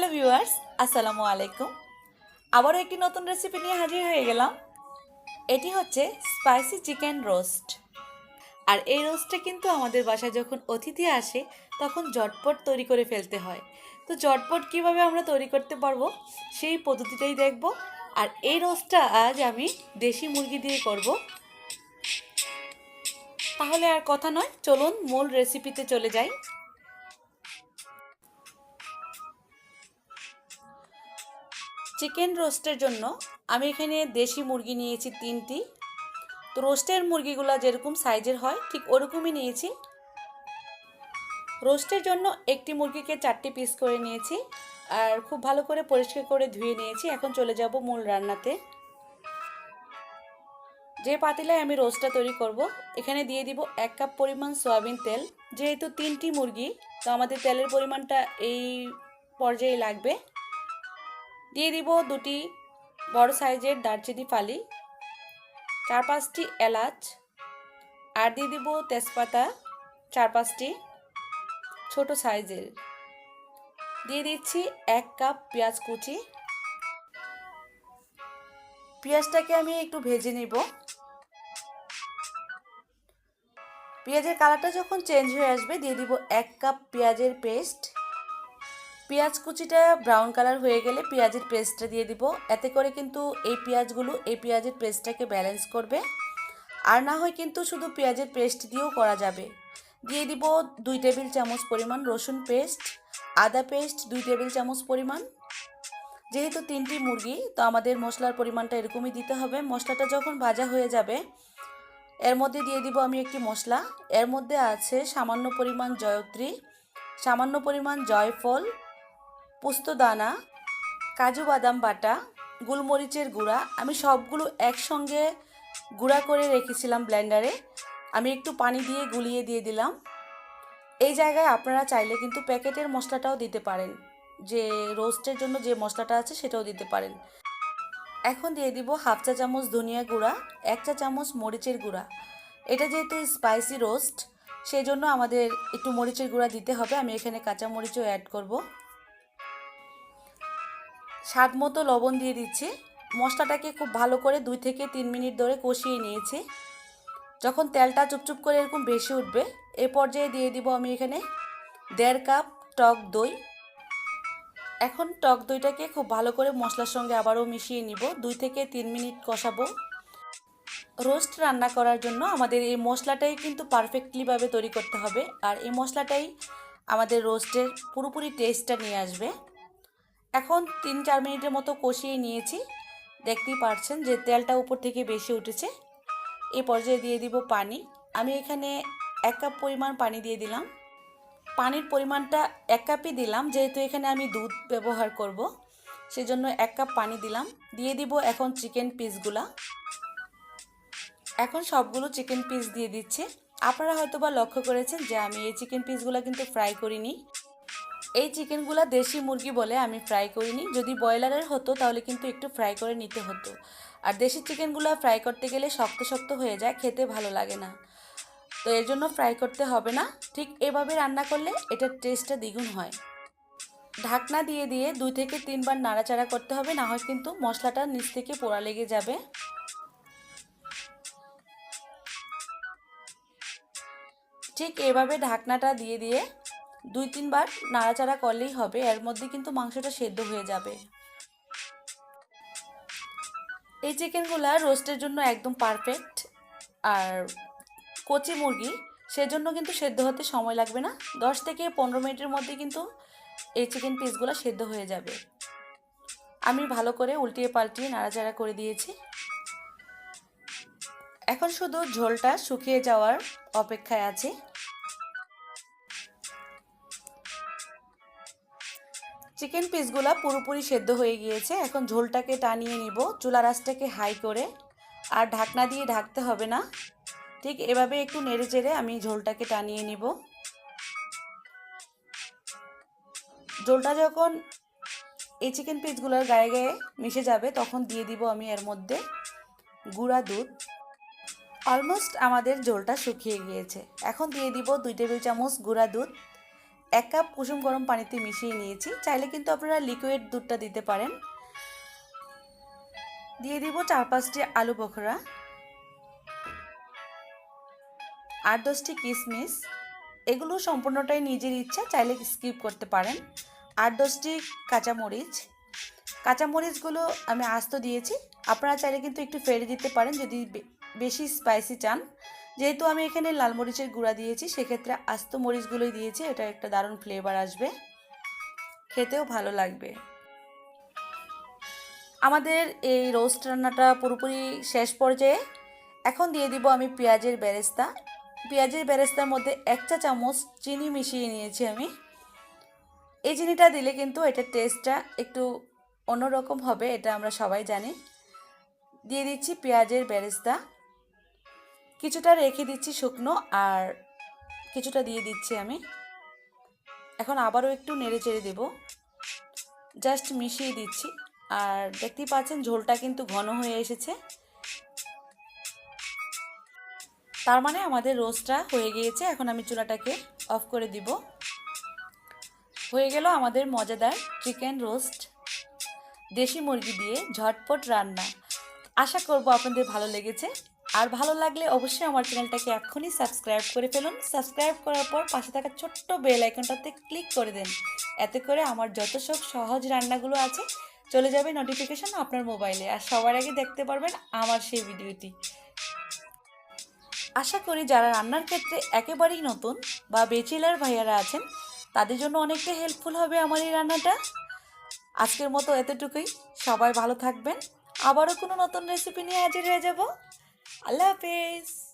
Hello viewers আসসালামু আলাইকুম আবারও একটি নতুন রেসিপি নিয়ে হাজির হয়ে গেলাম। এটি হচ্ছে স্পাইসি চিকেন রোস্ট আর এই রোস্টটা কিন্তু আমাদের বাসায় যখন অতিথি আসে, তখন জটপট তৈরি করে ফেলতে হয়। তো জটপট কীভাবে আমরা তৈরি করতে পারব, সেই পদ্ধতিটাই দেখব। আর এই রোস্টটা আজ আমি দেশি মুরগি দিয়ে করব। তাহলে আর কথা নয়, চলুন মূল রেসিপিতে চলে যাই। চিকেন রোস্টের জন্য আমি এখানে দেশি মুরগি নিয়েছি তিনটি। তো রোস্টের মুরগিগুলো যেরকম সাইজের হয়, ঠিক ওরকমই নিয়েছি। রোস্টের জন্য একটি মুরগিকে চারটি পিস করে নিয়েছি। আর খুব ভালো করে পরিষ্কার করে ধুয়ে নিয়েছি। এখন চলে যাব মূল রান্নাতে। যে পাতিলায় আমি রোস্টটা তৈরি করব, এখানে দিয়ে দিব এক কাপ পরিমাণ সয়াবিন তেল। যেহেতু তিনটি মুরগি, তো আমাদের তেলের পরিমাণটা এই পর্যায়ে লাগবে। দিয়ে দিব দুটি বড় সাইজের দারচিনি ফালি, চার পাঁচটি এলাচ, আর দিয়ে দিব তেজপাতা চার পাঁচটি ছোট সাইজের। দিয়ে দিচ্ছি এক কাপ পেঁয়াজ কুচি। পেঁয়াজটাকে আমি একটু ভেজে নিব। পেঁয়াজের কালারটা যখন চেঞ্জ হয়ে আসবে, দিয়ে দিব এক কাপ পেঁয়াজের পেস্ট পেঁয়াজ কুচিটা ব্রাউন কালার হয়ে গেলে পেঁয়াজের পেস্টটা দিয়ে দিব। এতে করে কিন্তু এই পেঁয়াজগুলো, এই পেঁয়াজের পেস্টটাকে ব্যালেন্স করবে। আর না হয় কিন্তু শুধু পেঁয়াজের পেস্ট দিয়েও করা যাবে। দিয়ে দিব দুই টেবিল চামচ পরিমাণ রসুন পেস্ট আদা পেস্ট দুই টেবিল চামচ পরিমাণ। যেহেতু তিনটি মুরগি, তো আমাদের মশলার পরিমাণটা এরকমই দিতে হবে। মশলাটা যখন ভাজা হয়ে যাবে, এর মধ্যে দিয়ে দিব আমি একটি মশলা। এর মধ্যে আছে সামান্য পরিমাণ জয়ত্রী, সামান্য পরিমাণ জয়ফল পোস্তদানা, কাজু বাদাম বাটা, গোলমরিচের গুঁড়া, আমি সবগুলো একসঙ্গে গুঁড়া করে রেখেছিলাম ব্লেন্ডারে। আমি একটু পানি দিয়ে গুলিয়ে দিয়ে দিলাম। এই জায়গায় আপনারা চাইলে কিন্তু প্যাকেটের মশলাটাও দিতে পারেন। যে রোস্টের জন্য যে মশলাটা আছে সেটাও দিতে পারেন। এখন দিয়ে দিব হাফ চা চামচ ধনিয়া গুঁড়া, এক চা চামচ মরিচের গুঁড়া। এটা যেহেতু স্পাইসি রোস্ট সেই জন্য আমাদের একটু মরিচের গুঁড়া দিতে হবে। আমি এখানে কাঁচা মরিচও অ্যাড করব। স্বাদ মতো লবণ দিয়ে দিচ্ছি। মশলাটাকে খুব ভালো করে দুই থেকে তিন মিনিট ধরে কষিয়ে নিয়েছি। যখন তেলটা চুপচুপ করে এরকম বেশি উঠবে, এ পর্যায়ে দিয়ে দিব আমি এখানে দেড় কাপ টক দই। এখন টক দইটাকে খুব ভালো করে মশলার সঙ্গে আবারও মিশিয়ে নিব। দুই থেকে তিন মিনিট কষাবো। রোস্ট রান্না করার জন্য আমাদের এই মশলাটাই কিন্তু পারফেক্টলিভাবে তৈরি করতে হবে। আর এই মশলাটাই আমাদের রোস্টের পুরোপুরি টেস্টটা নিয়ে আসবে। এখন তিন চার মিনিটের মতো কষিয়ে নিয়েছি। দেখতেই পারছেন যে তেলটা উপর থেকে বেশি উঠেছে। এই পর্যায়ে দিয়ে দিব পানি। আমি এখানে এক কাপ পরিমাণ পানি দিয়ে দিলাম। পানির পরিমাণটা এক কাপই দিলাম, যেহেতু এখানে আমি দুধ ব্যবহার করব। সেজন্য এক কাপ পানি দিলাম। দিয়ে দিব এখন চিকেন পিসগুলা। এখন সবগুলো চিকেন পিস দিয়ে দিচ্ছে। আপনারা হয়তো বা লক্ষ্য করেছেন যে আমি এই চিকেন পিসগুলো কিন্তু ফ্রাই করিনি। এই চিকেনগুলো দেশি মুরগি বলে আমি ফ্রাই করিনি। যদি ব্রয়লারের হতো, তাহলে কিন্তু একটু ফ্রাই করে নিতে হতো। আর দেশি চিকেনগুলো ফ্রাই করতে গেলে শক্ত শক্ত হয়ে যায়, খেতে ভালো লাগে না। তো এর জন্য ফ্রাই করতে হবে না। ঠিক এভাবে রান্না করলে এটার টেস্টটা দ্বিগুণ হয়। ঢাকনা দিয়ে দিয়ে দুই থেকে তিনবার নাড়াচাড়া করতে হবে, না হয় কিন্তু মশলাটা নিচ থেকে পোড়া লেগে যাবে। ঠিক এভাবে ঢাকনাটা দিয়ে দিয়ে দুই তিনবার নাড়াচাড়া করলেই হবে, এর মধ্যে কিন্তু মাংসটা সেদ্ধ হয়ে যাবে। এই চিকেনগুলো রোস্টের জন্য একদম পারফেক্ট আর কচি মুরগি, সেজন্য কিন্তু সেদ্ধ হতে সময় লাগবে না। দশ থেকে পনেরো মিনিটের মধ্যে কিন্তু এই চিকেন পিসগুলো সেদ্ধ হয়ে যাবে। আমি ভালো করে উল্টিয়ে পাল্টিয়ে নাড়াচাড়া করে দিয়েছি। এখন শুধু ঝোলটা শুকিয়ে যাওয়ার অপেক্ষায় আছে। চিকেন পিসগুলো পুরোপুরি সেদ্ধ হয়ে গিয়েছে। এখন ঝোলটাকে টানিয়ে নিব। চুলা রাসটাকে হাই করে। আর ঢাকনা দিয়ে ঢাকতে হবে না। ঠিক এভাবে একটু নেড়ে চেড়ে আমি ঝোলটাকে টানিয়ে নিব। ঝোলটা যখন এই চিকেন পিসগুলোর গায়ে গায়ে মিশে যাবে, তখন দিয়ে দিব আমি এর মধ্যে গুঁড়া দুধ। অলমোস্ট আমাদের ঝোলটা শুকিয়ে গিয়েছে। এখন দিয়ে দিব দুই টেবিল চামচ গুঁড়া দুধ। এক কাপ কুসুম গরম পানিতে মিশিয়ে নিয়েছি। চাইলে কিন্তু আপনারা লিকুইড দুধটা দিতে পারেন। দিয়ে দিব চার পাঁচটি আলু বখরা। আট দশটি কিশমিশ এগুলো সম্পূর্ণটাই নিজের ইচ্ছা, চাইলে স্কিপ করতে পারেন। আট দশটি কাঁচামরিচ। কাঁচামরিচগুলো আমি আস্ত দিয়েছি। আপনারা চাইলে কিন্তু একটু ফেড়ে দিতে পারেন যদি বেশি স্পাইসি চান। যেহেতু আমি এখানে লাল মরিচের গুঁড়া দিয়েছি, সেক্ষেত্রে আস্ত মরিচগুলোই দিয়েছি, এটা একটা দারুণ ফ্লেভার আসবে। খেতেও ভালো লাগবে। আমাদের এই রোস্ট রান্নাটা পুরোপুরি শেষ পর্যায়ে। এখন দিয়ে দিব আমি পেঁয়াজের বেরেস্তা। পেঁয়াজের বেরেস্তার মধ্যে এক চা চামচ চিনি মিশিয়ে নিয়েছি আমি। এই চিনিটা দিলে কিন্তু এটার টেস্টটা একটু অন্যরকম হবে, এটা আমরা সবাই জানি। দিয়ে দিচ্ছি পেঁয়াজের বেরেস্তা। কিছুটা রেখে দিচ্ছি শুকনো আর কিছুটা দিয়ে দিচ্ছি আমি। এখন আবারও একটু নেড়ে চেড়ে দেবো। জাস্ট মিশিয়ে দিচ্ছি। আর দেখতেই পাচ্ছেন ঝোলটা কিন্তু ঘন হয়ে এসেছে। তার মানে আমাদের রোস্টটা হয়ে গিয়েছে। এখন আমি চুলাটাকে অফ করে দিব। হয়ে গেল আমাদের মজাদার চিকেন রোস্ট। দেশি মুরগি দিয়ে ঝটপট রান্না। আশা করব আপনাদের ভালো লেগেছে। আর ভালো লাগলে অবশ্যই আমার চ্যানেলটাকে এখনই সাবস্ক্রাইব করে ফেলুন। সাবস্ক্রাইব করার পর পাশে থাকা ছোট্ট বেল আইকনটাতে ক্লিক করে দেন। এতে করে আমার যত সব সহজ রান্নাগুলো আছে, চলে যাবে নোটিফিকেশন আপনার মোবাইলে। আর সবার আগে দেখতে পারবেন আমার সেই ভিডিওটি। আশা করি যারা রান্নার ক্ষেত্রে একেবারেই নতুন বা বেচিলার ভাইয়ারা আছেন, তাদের জন্য অনেকটা হেল্পফুল হবে আমার এই রান্নাটা। আজকের মতো এতটুকুই। সবাই ভালো থাকবেন। আবারও কোনো নতুন রেসিপি নিয়ে হাজির হয়ে যাব। আল্লাহ হাফেজ